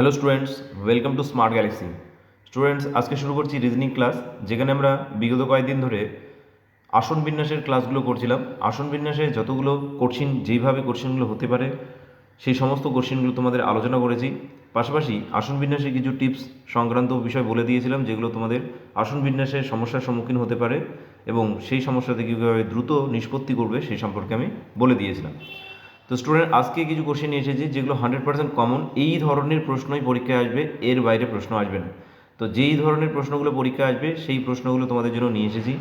Hello students welcome to smart galaxy students, আজকে শুরু করছি রিজনিং ক্লাস যেখানে আমরা বিগত কয়েকদিন ধরে আসন বিন্যাসের ক্লাসগুলো করছিলাম। আসন বিন্যাসে যতগুলো কোশ্চিন যেইভাবে কোশ্চিনগুলো হতে পারে, সেই সমস্ত কোশ্চিনগুলো তোমাদের আলোচনা করেছি। পাশাপাশি আসন বিন্যাসে কিছু টিপস সংক্রান্ত বিষয় বলে দিয়েছিলাম, যেগুলো তোমাদের আসন বিন্যাসের সমস্যার সম্মুখীন হতে পারে এবং সেই সমস্যা থেকে কীভাবে দ্রুত নিষ্পত্তি করবে, সেই সম্পর্কে আমি বলে দিয়েছিলাম। তো স্টুডেন্ট আজকে কিছু কোশ্চেন নিয়ে এসেছি, যেগুলো হান্ড্রেড পার্সেন্ট কমন এই ধরনের প্রশ্নই পরীক্ষায় আসবে, এর বাইরে প্রশ্ন আসবে না। তো যেই ধরনের প্রশ্নগুলো পরীক্ষায় আসবে, সেই প্রশ্নগুলো তোমাদের জন্য নিয়ে এসেছি।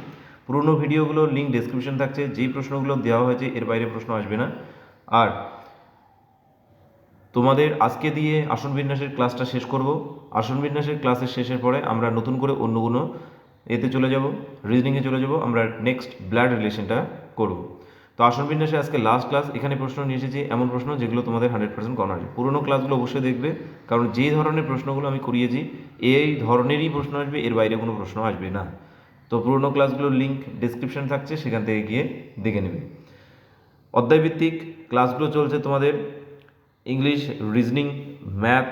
পুরনো ভিডিওগুলোর লিঙ্ক ডেসক্রিপশন থাকছে, যেই প্রশ্নগুলো দেওয়া হয়েছে, এর বাইরে প্রশ্ন আসবে না। আর তোমাদের আজকে দিয়ে আসন বিন্যাসের ক্লাসটা শেষ করব। আসন বিন্যাসের ক্লাসের শেষের পরে আমরা নতুন করে অন্য কোনো এতে চলে যাব রিজনিংয়ে চলে যাব। আমরা নেক্সট ব্লাড রিলেশনটা করব। তো আসন বিন্যাসে আজকে লাস্ট ক্লাস এখানে প্রশ্ন নিয়ে এসেছি, এমন প্রশ্ন যেগুলো তোমাদের হান্ড্রেড পার্সেন্ট কমন আসবে পুরোনো ক্লাসগুলো অবশ্যই দেখবে, কারণ যে ধরনের প্রশ্নগুলো আমি করিয়েছি, এই ধরনেরই প্রশ্ন আসবে, এর বাইরে কোনো প্রশ্ন আসবে না। তো পুরোনো ক্লাসগুলোর লিঙ্ক ডিসক্রিপশন থাকছে, সেখান থেকে গিয়ে দেখে নেবে। অধ্যায়ভিত্তিক ক্লাসগুলো চলছে তোমাদের ইংলিশ রিজনিং ম্যাথ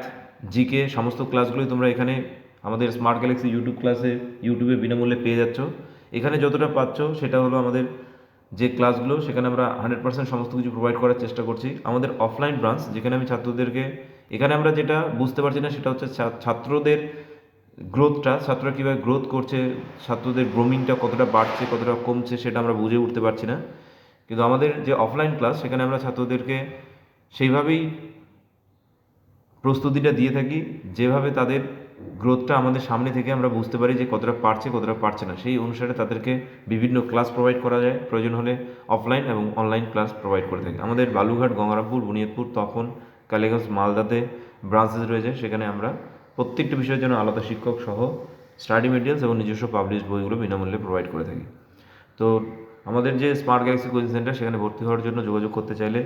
জিকে সমস্ত ক্লাসগুলোই তোমরা এখানে আমাদের স্মার্ট গ্যালাক্সি ইউটিউব ক্লাসে ইউটিউবে বিনামূল্যে পেয়ে যাচ্ছ। এখানে যতটা পাচ্ছ, সেটা হলো আমাদের যে ক্লাসগুলো, সেখানে আমরা হান্ড্রেড পার্সেন্ট সমস্ত কিছু প্রোভাইড করার চেষ্টা করছি। আমাদের অফলাইন ব্রাঞ্চ যেখানে আমি ছাত্রদেরকে, এখানে আমরা যেটা বুঝতে পারছি না, সেটা হচ্ছে ছাত্রদের গ্রোথটা ছাত্ররা কীভাবে গ্রোথ করছে, ছাত্রদের গ্রোমিংটা কতটা বাড়ছে, কতটা কমছে, সেটা আমরা বুঝে উঠতে পারছি না। কিন্তু আমাদের যে অফলাইন ক্লাস সেখানে আমরা ছাত্রদেরকে সেইভাবেই প্রস্তুতিটা দিয়ে থাকি, যেভাবে তাদের গ্রোথটা আমাদের সামনে থেকে আমরা বুঝতে পারি যে কতটা পারছে কতটা পারছে না। সেই অনুসারে তাদেরকে বিভিন্ন ক্লাস প্রোভাইড করা যায়। প্রয়োজন হলে অফলাইন এবং অনলাইন ক্লাস প্রোভাইড করে থাকি। আমাদের বালুঘাট গঙ্গারামপুর, বুনিয়াদপুর তখন কালীগঞ্জ, মালদাতে ব্রাঞ্চেস রয়েছে। সেখানে আমরা প্রত্যেকটি বিষয়ের জন্য আলাদা শিক্ষক সহ স্টাডি মেটেরিয়ালস এবং নিজস্ব পাবলিশ বইগুলো বিনামূল্যে প্রোভাইড করে থাকি। তো আমাদের যে স্মার্ট গ্যালাক্সি কোচিং সেন্টার সেখানে ভর্তি হওয়ার জন্য যোগাযোগ করতে চাইলে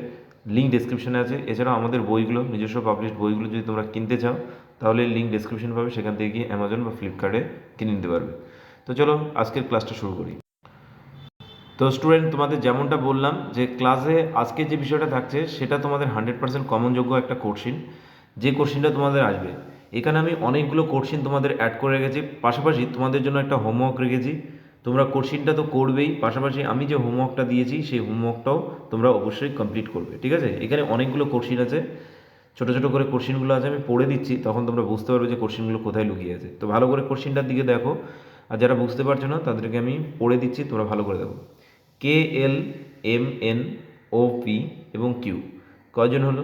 লিঙ্ক ডেসক্রিপশনে আছে। এছাড়াও আমাদের বইগুলো, নিজস্ব পাবলিশ বইগুলো যদি তোমরা কিনতে চাও, তাহলে লিঙ্ক ডেসক্রিপশন পাবে, সেখান থেকে গিয়ে অ্যামাজন বা ফ্লিপকার্টে কিনে নিতে পারবে। তো চলো, আজকের ক্লাসটা শুরু করি। তো স্টুডেন্ট তোমাদের যেমনটা বললাম যে ক্লাসে আজকে যে বিষয়টা থাকছে, সেটা তোমাদের হান্ড্রেড পার্সেন্ট কমনযোগ্য একটা কোশ্চিন যে কোশ্চিনটা তোমাদের আসবে, এখানে আমি অনেকগুলো কোশ্চিন তোমাদের অ্যাড করে রেখেছি। পাশাপাশি তোমাদের জন্য একটা হোমওয়ার্ক রেখেছি। তোমরা কোশ্চিনটা তো করবেই, পাশাপাশি আমি যে হোমওয়ার্কটা দিয়েছি, সেই হোমওয়ার্কটাও তোমরা অবশ্যই কমপ্লিট করবে, ঠিক আছে? এখানে অনেকগুলো কোশ্চিন আছে, ছোটো ছোটো করে কোশ্চিনগুলো আছে, আমি পড়ে দিচ্ছি, তখন তোমরা বুঝতে পারবে যে কোশ্চিনগুলো কোথায় লুকিয়ে আছে। তো ভালো করে কোশ্চিনটার দিকে দেখো, আর যারা বুঝতে পারছ না, তাদেরকে আমি পড়ে দিচ্ছি, তোমরা ভালো করে দেখো। K L M N O P এবং কিউ কয়জন হলো?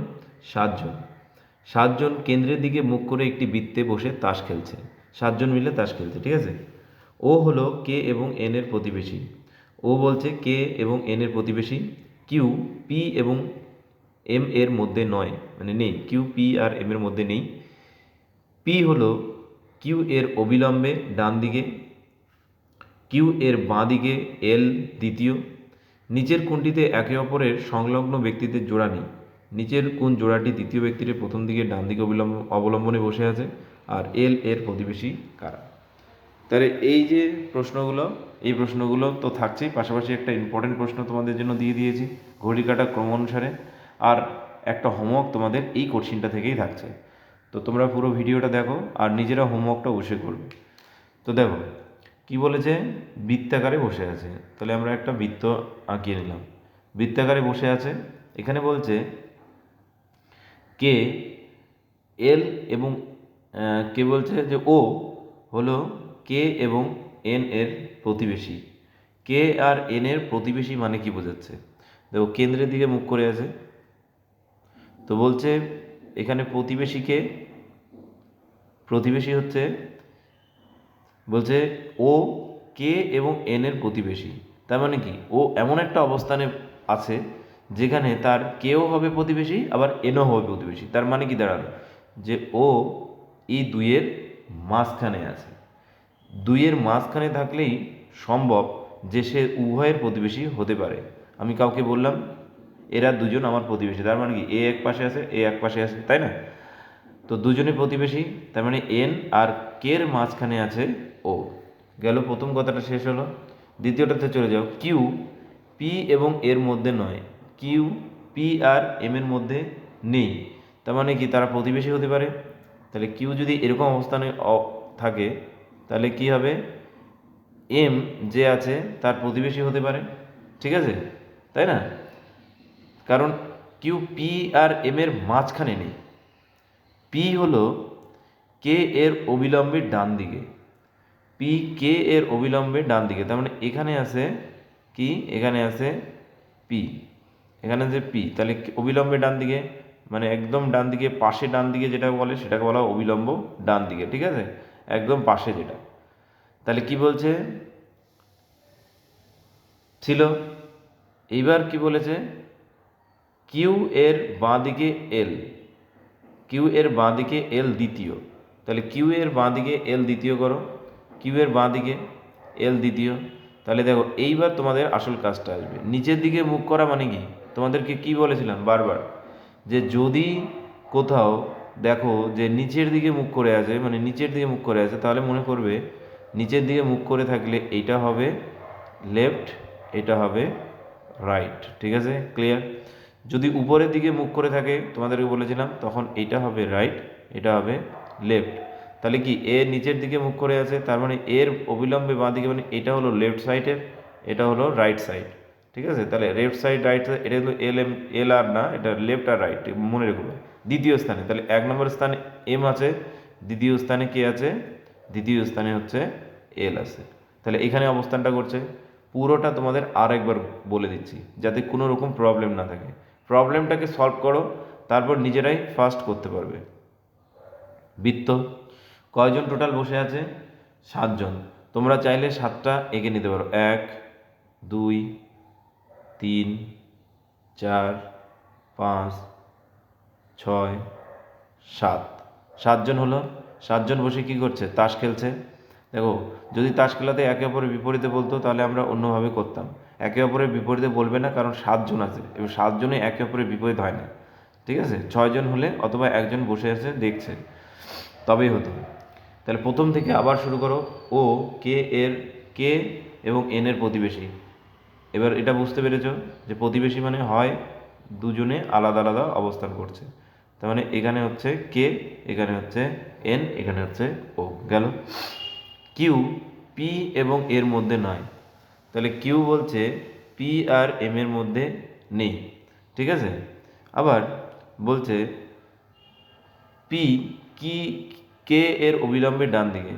সাতজন। সাতজন কেন্দ্রের দিকে মুখ করে একটি বৃত্তে বসে তাস খেলছে। সাতজন মিলে তাস খেলছে, ঠিক আছে? ও হলো কে এবং এন এর প্রতিবেশী। ও বলছে কে এবং এন এর প্রতিবেশী। কিউ পি এবং এম এর মধ্যে নয় মানে নেই। কিউ পি আর এম এর মধ্যে নেই। পি হলো কিউ এর অবিলম্বে ডান দিকে কিউ এর বাঁ দিকে এল দ্বিতীয়। নিচের কোণটিতে একে অপরের সংলগ্ন ব্যক্তিদের জোড়া নেই। নিচের কোন জোড়াটি দ্বিতীয় ব্যক্তির প্রথম দিকে, ডান দিকে অবিলম্ব অবলম্বনে বসে আছে। আর এল এর প্রতিবেশী কারা? তাহলে এই যে প্রশ্নগুলো, এই প্রশ্নগুলো তো থাকছেই, পাশাপাশি একটা ইম্পর্টেন্ট প্রশ্ন তোমাদের জন্য দিয়ে দিয়েছি ঘড়ি কাটা ক্রম অনুসারে। আর একটা হোমওয়ার্ক তোমাদের এই কোশ্চিনটা থেকেই থাকছে। তো তোমরা পুরো ভিডিওটা দেখো, আর নিজেরা হোমওয়ার্কটা বসে করবে। তো দেখো, কি বলেছে? বৃত্তাকারে বসে আছে। তাহলে আমরা একটা বৃত্ত আঁকিয়ে নিলাম। বৃত্তাকারে বসে আছে। এখানে বলছে, কে, এল এবং কে বলছে যে ও হলো কে এবং এন এর প্রতিবেশী? কে আর এন এর প্রতিবেশী মানে কি বোঝাচ্ছে? দেখো, কেন্দ্রের দিকে মুখ করে আছে। তো বলছে, এখানে প্রতিবেশীকে প্রতিবেশী হচ্ছে, বলছে, ও, কে এবং এন এর প্রতিবেশী। তার মানে কি? ও এমন একটা অবস্থানে আছে যেখানে তার কেও হবে প্রতিবেশী, আবার এনও হবে প্রতিবেশী। তার মানে কি? দাঁড়াল যে ও এই দুইয়ের মাঝখানে আছে। দুইয়ের মাঝখানে থাকলেই সম্ভব যে সে উভয়ের প্রতিবেশী হতে পারে। আমি কাউকে বললাম, এরা দুজন আমার প্রতিবেশী। তার মানে কি? এ এক পাশে আছে, এ এক পাশে আছে, তাই না? তো দুজনে প্রতিবেশী, তার মানে এন আর কের মাঝখানে আছে ও। গেল, প্রথম কথাটা শেষ হলো। দ্বিতীয়টাতে চলে যাও। কিউ, পি এবং এর মধ্যে নয়। কিউ, পি আর এম এর মধ্যে নেই। তার মানে কি? তারা প্রতিবেশী হতে পারে। তাহলে কিউ যদি এরকম অবস্থানে থাকে তাহলে কি হবে? এম যে আছে তার প্রতিবেশী হতে পারে, ঠিক আছে? তাই না? কারণ কিউ পি আর এম এর মাঝখানে নেই। পি হলো কে এর অবিলম্বে ডান দিকে। পি কে এর অবিলম্বে ডান দিকে। তার মানে এখানে আছে কি? এখানে আছে পি এখানে আছে পি তাহলে অবিলম্বে ডান দিকে মানে একদম ডান দিকে, পাশে ডান দিকে যেটা বলে, সেটাকে বলা অবিলম্ব ডান দিকে, ঠিক আছে? একদম পাশে যেটা। তাহলে কি বলছে? ছিল। এইবার কি বলেছে? কিউ এর বাঁ দিকে এল কিউ এর বাঁ দিকে এল দ্বিতীয়। তাহলে কিউ এর বাঁ দিকে এল দ্বিতীয় করো। কিউ এর বাঁ দিকে এল দ্বিতীয়। তাহলে দেখো, এইবার তোমাদের আসল কাজটা আসবে। নিচের দিকে মুখ করা মানে কি? তোমাদেরকে কি বলেছিলাম বারবার? যে যদি কোথাও দেখো যে নিচের দিকে মুখ করে আছে মানে নিচের দিকে মুখ করে আছে, তাহলে মনে করবে নিচের দিকে মুখ করে থাকলে এইটা হবে লেফট এটা হবে রাইট ঠিক আছে? ক্লিয়ার যদি উপরের দিকে মুখ করে থাকে, তোমাদেরকে বলেছিলাম, তখন এটা হবে রাইট এটা হবে লেফট তাহলে কি এ নিচের দিকে মুখ করে আছে, তার মানে এর অবিলম্বে বাঁ দিকে মানে এটা হলো লেফট সাইডের এটা হলো রাইট সাইড ঠিক আছে? তাহলে লেফট সাইড রাইট সাইড এটা কিন্তু এল এম এল আর না, এটা লেফট আর রাইট মনে রেখো। দ্বিতীয় স্থানে। তাহলে এক নম্বর স্থানে এম আছে, দ্বিতীয় স্থানে কে আছে, দ্বিতীয় স্থানে হচ্ছে এল আছে। তাহলে এখানে অবস্থানটা করছে। পুরোটা তোমাদের আর একবার বলে দিচ্ছি, যাতে কোনো রকম প্রবলেম না থাকে। প্রবলেমটাকে সলভ করো, তারপর নিজেরাই ফার্স্ট করতে পারবে। বৃত্ত, কয়জন টোটাল বসে আছে? সাতজন। তোমরা চাইলে সাতটা এঁকে নিতে পারো। এক, দুই, তিন, চার, পাঁচ ছয়, সাত। সাতজন হলো, সাতজন বসে কি করছে? তাস খেলছে। দেখো, যদি তাস খেলাতে একে অপরের বিপরীতে বলতো, তাহলে আমরা অন্যভাবে করতাম। একে অপরের বিপরীতে বলবে না, কারণ সাতজন আছে। এবং সাতজনে একে অপরের বিপরীত হয় না। ঠিক আছে? ছয়জন হলে অথবা একজন বসে আছে, দেখছে। তবেই হতো। তাহলে প্রথম থেকে আবার শুরু করো। ও, কে, এর, কে এবং এন এর প্রতিবেশী। এবার এটা বুঝতে পেরেছ যে প্রতিবেশী মানে হয় দুজনে আলাদা আলাদা অবস্থান করছে। তার মানে এখানে হচ্ছে কে, এখানে হচ্ছে এন, এখানে হচ্ছে ও, গেল। কিউ পি এবং এর মধ্যে নয়। তাহলে কিউ বলছে পি আর এম এর মধ্যে নেই, ঠিক আছে? আবার বলছে পি কি কে এর অবিলম্বে ডান দিকে।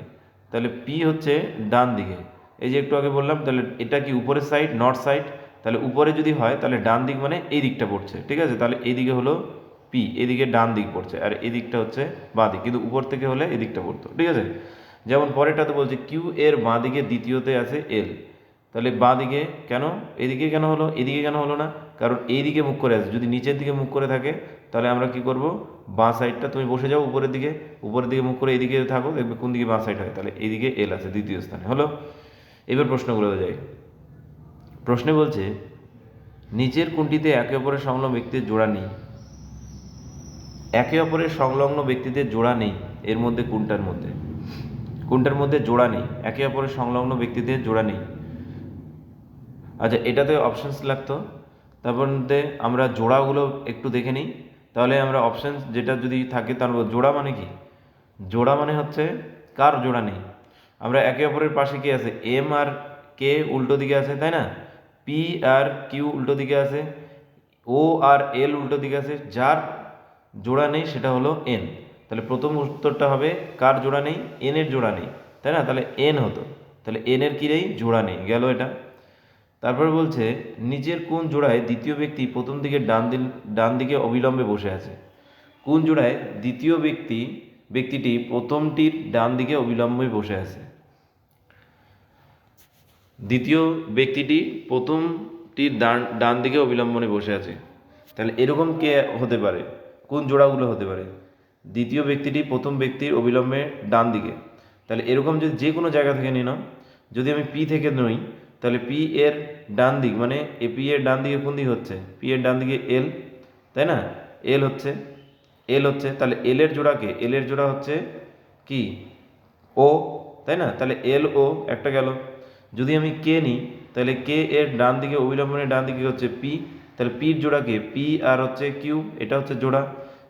তাহলে পি হচ্ছে ডান দিকে। এই যে একটু আগে বললাম, তাহলে এটা কি উপরের সাইড নর্থ সাইড তাহলে উপরে যদি হয়, তাহলে ডান দিক মানে এই দিকটা পড়ছে, ঠিক আছে? তাহলে এই দিকে হলো পি এদিকে ডান দিক পড়ছে আর এদিকটা হচ্ছে বাঁ দিক। কিন্তু উপর থেকে হলে এদিকটা পড়তো, ঠিক আছে? যেমন পরেরটাতে বলছে কিউ এর বাঁ দিকে দ্বিতীয়তে আছে এল তাহলে বাঁ দিকে কেন? এদিকে কেন হলো? এদিকে কেন হলো না? কারণ এই দিকে মুখ করে আছে। যদি নিচের দিকে মুখ করে থাকে, তাহলে আমরা কি করব? বাঁ সাইডটা তুমি বসে যাও উপরের দিকে। উপরের দিকে মুখ করে এদিকে থাকো, দেখবে কোন দিকে বাঁ সাইড হয়। তাহলে এইদিকে এল আছে, দ্বিতীয় স্থানে। হলো? এবার প্রশ্নগুলো যাই। প্রশ্নে বলছে, নিচের কোনটিতে একে অপরের সংলগ্ন ব্যক্তির জোড়া নেই? একে অপরের সংলগ্ন ব্যক্তিদের জোড়া নেই, এর মধ্যে কোনটার মধ্যে? কোনটার মধ্যে জোড়া নেই? একে অপরের সংলগ্ন ব্যক্তিদের জোড়া নেই। আচ্ছা এটাতে অপশানস লাগতো। তারপর মধ্যে আমরা জোড়াগুলো একটু দেখে নিই। তাহলে আমরা অপশানস যেটা যদি থাকে তার জোড়া মানে কি? জোড়া মানে হচ্ছে কার জোড়া নেই? আমরা একে অপরের পাশে কি আছে? এম আর কে উল্টো দিকে আছে, তাই না? পি আর কিউ উল্টো দিকে আছে ও আর এল উল্টো দিকে আছে, যার জোড়া নেই, সেটা হলো এন তাহলে প্রথম উত্তরটা হবে কার জোড়া নেই? এনের জোড়া নেই, তাই না? তাহলে এন হতো। তাহলে এনের কি নেই? জোড়া নেই, গেল এটা। তারপর বলছে, নিচের কোন জোড়ায় দ্বিতীয় ব্যক্তি প্রথম দিকে ডান দিন ডান দিকে অবিলম্বে বসে আছে? কোন জোড়ায় দ্বিতীয় ব্যক্তি, ব্যক্তিটি প্রথমটির ডান দিকে অবিলম্বে বসে আছে? দ্বিতীয় ব্যক্তিটি প্রথমটির ডান ডান দিকে অবিলম্বনে বসে আছে। তাহলে এরকম কে হতে পারে? কোন জোড়াগুলো হতে পারে? দ্বিতীয় ব্যক্তিটি প্রথম ব্যক্তির অবিলম্বে ডান দিকে। তাহলে এরকম যদি যে কোনো জায়গা থেকে নাও, যদি আমি পি থেকে নই, তাহলে পি এর ডান দিক মানে এ পি এর ডান দিকে কোন দিকে হচ্ছে? পি এর ডান দিকে এল তাই না? এল হচ্ছে এল হচ্ছে, তাহলে এল এর জোড়াকে এল এর জোড়া হচ্ছে কি? ও তাই না? তাহলে এল ও একটা গেল। যদি আমি কে নিই, তাহলে কে এর ডান দিকে, অবিলম্বনে ডান দিকে হচ্ছে পি তাহলে পির জোড়াকে পি আর হচ্ছে কিউ এটা হচ্ছে জোড়া।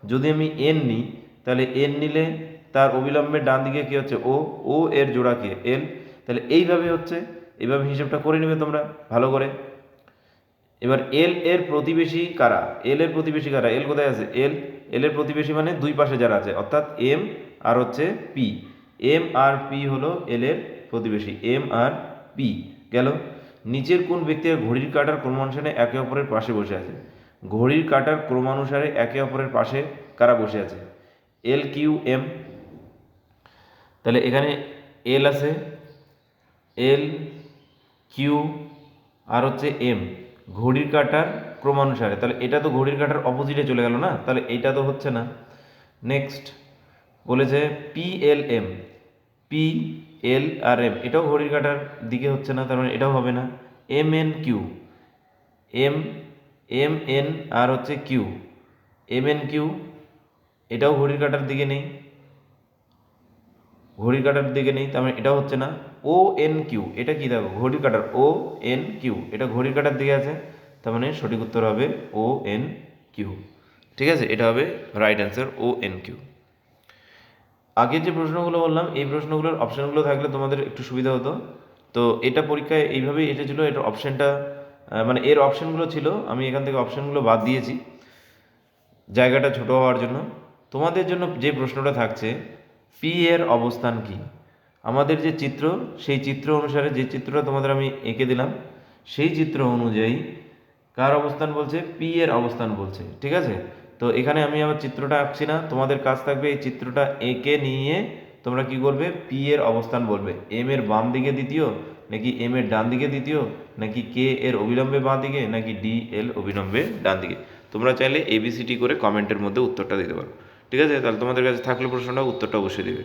যদি আমি এন নিই, তাহলে এন নিলে তার অবিলম্বে ডান দিকে কি হচ্ছে? ও ও এর জোড়া কি এল তাহলে এইভাবে হচ্ছে, এইভাবে হিসাবটা করে নেবে তোমরা, ভালো করে। এবার এল এর প্রতিবেশী কারা? এল এর প্রতিবেশী কারা? এল কোথায় আছে? এল এল এর প্রতিবেশী মানে দুই পাশে যারা আছে, অর্থাৎ এম আর হচ্ছে পি এম আর পি হলো এল এর প্রতিবেশী এম আর পি গেল? নিচের কোন ব্যক্তির ঘড়ির কাটার ক্রমানুসারে একে অপরের পাশে বসে আছে। ঘড়ির কাটার ক্রমানুসারে একে অপরের পাশে কারা বসে আছে? L Q M. তাহলে এখানে এল আছে। এল কিউ আর হচ্ছে এম। ঘড়ির কাটার ক্রমানুসারে। তাহলে এটা তো ঘড়ির কাটার অপোজিটে চলে গেল না? তাহলে এটা তো হচ্ছে না। নেক্সট বলেছে P L M. P L আর এম, এটাও ঘড়ির কাঁটার দিকে হচ্ছে না, তার মানে এটাও হবে না। M N Q, M M N আর হচ্ছে কিউ, এম এন কিউ, এটাও ঘড়ির কাঁটার দিকে নেই। ঘড়ির কাঁটার দিকে নেই, তার মানে এটা হচ্ছে না। ও এন কিউ, এটা কি দেখো ঘড়ির কাঁটার ও এন কিউ, এটা ঘড়ির কাঁটার দিকে আছে, তার মানে সঠিক উত্তর হবে ও এন কিউ। ঠিক আছে, এটা হবে right answer O N Q. আগের যে প্রশ্নগুলো বললাম, এই প্রশ্নগুলোর অপশানগুলো থাকলে তোমাদের একটু সুবিধা হতো। তো এটা পরীক্ষায় এইভাবেই এসেছিল, এটার অপশানটা মানে এর অপশানগুলো ছিল, আমি এখান থেকে অপশানগুলো বাদ দিয়েছি। জায়গাটা ছোট হওয়ার জন্য। তোমাদের জন্য যে প্রশ্নটা থাকছে, পি এর অবস্থান কি? আমাদের যে চিত্র, সেই চিত্র অনুসারে যে চিত্রটা তোমাদের আমি এঁকে দিলাম, সেই চিত্র অনুযায়ী কার অবস্থান বলছে? পি এর অবস্থান বলছে, ঠিক আছে? তো এখানে আমি আমার চিত্রটা আঁকছি না, তোমাদের কাজ থাকবে এই চিত্রটা এঁকে নিয়ে তোমরা কি করবে? পি এর অবস্থান বলবে। এম এর বাম দিকে দ্বিতীয়, নাকি এম এর ডান দিকে দ্বিতীয়, নাকি কে এর অবিলম্বে বাঁ দিকে, নাকি ডি এল অবিলম্বে ডান দিকে? তোমরা চাইলে এবিসিটি করে কমেন্টের মধ্যে উত্তরটা দিতে পারো। ঠিক আছে? তাহলে তোমাদের কাছে থাকলে প্রশ্নটা, উত্তরটা অবশ্যই দেবে।